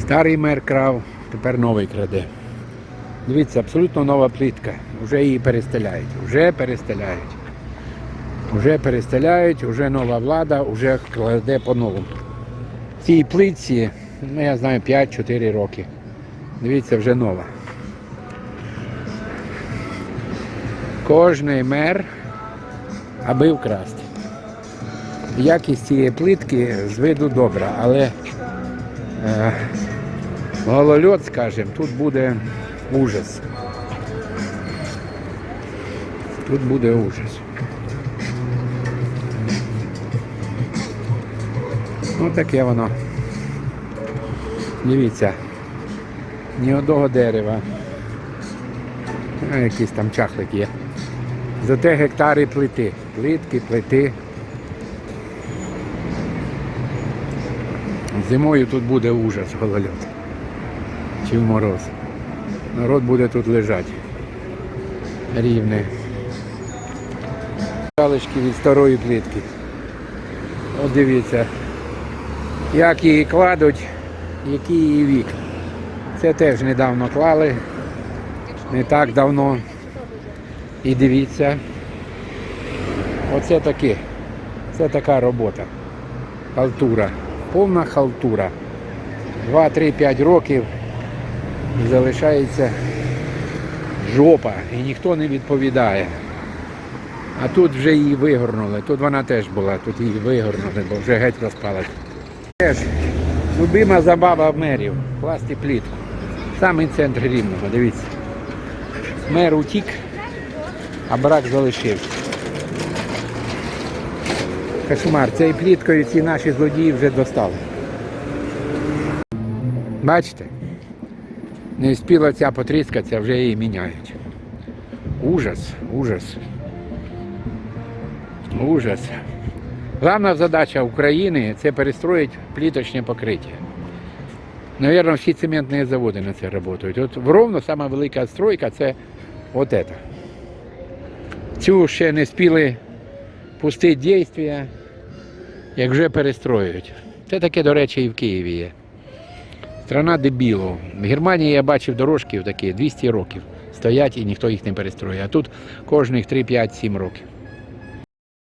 Старий мер крав, тепер новий краде. Дивіться, абсолютно нова плітка. Вже її перестеляють. Вже перестеляють. Вже перестеляють, вже нова влада, вже кладе по-новому. Цій плитці, ну я знаю, 5-4 роки. Дивіться, вже нова. Кожний мер, аби вкрасти. Якість цієї плитки з виду добра, але голольот, скажімо, тут буде ужас. Тут буде ужас. Ну таке воно. Дивіться. Ні одного дерева. А, якийсь там чахлик є. Зате гектари плити. Плитки, плити. Зимою тут буде ужас голольот. Чи в мороз. Народ буде тут лежати. Рівне. Залишки від старої плитки. От дивіться, як її кладуть, який її вік. Це теж недавно клали, не так давно. І дивіться. Оце таке. Це така робота. Халтура. Повна халтура. 2-3-5 років і залишається жопа і ніхто не відповідає. А тут вже її вигорнули. Тут вона теж була, тут її вигорнули, бо вже геть розпалась. Теж любима забава мерів класти плітку. Самий центр рівного, дивіться. Мер утік, а брак залишився. Кошмар, цією пліткою ці наші злодії вже достали. Бачите? Не встигла ця потріскатися, вже її міняють. Ужас, ужас. Ужас. Головна задача України це перестроїти пліточне покриття. Навірно, всі цементні заводи на це працюють. От в Ровно сама велика стройка це от це. Цю ще не спіли пустити дійства, як вже перестроюють. Це таке, до речі, і в Києві є. Страна дебіло. В Германії я бачив дорожки такі 200 років. Стоять і ніхто їх не перестроює. А тут кожних 3, 5, 7 років.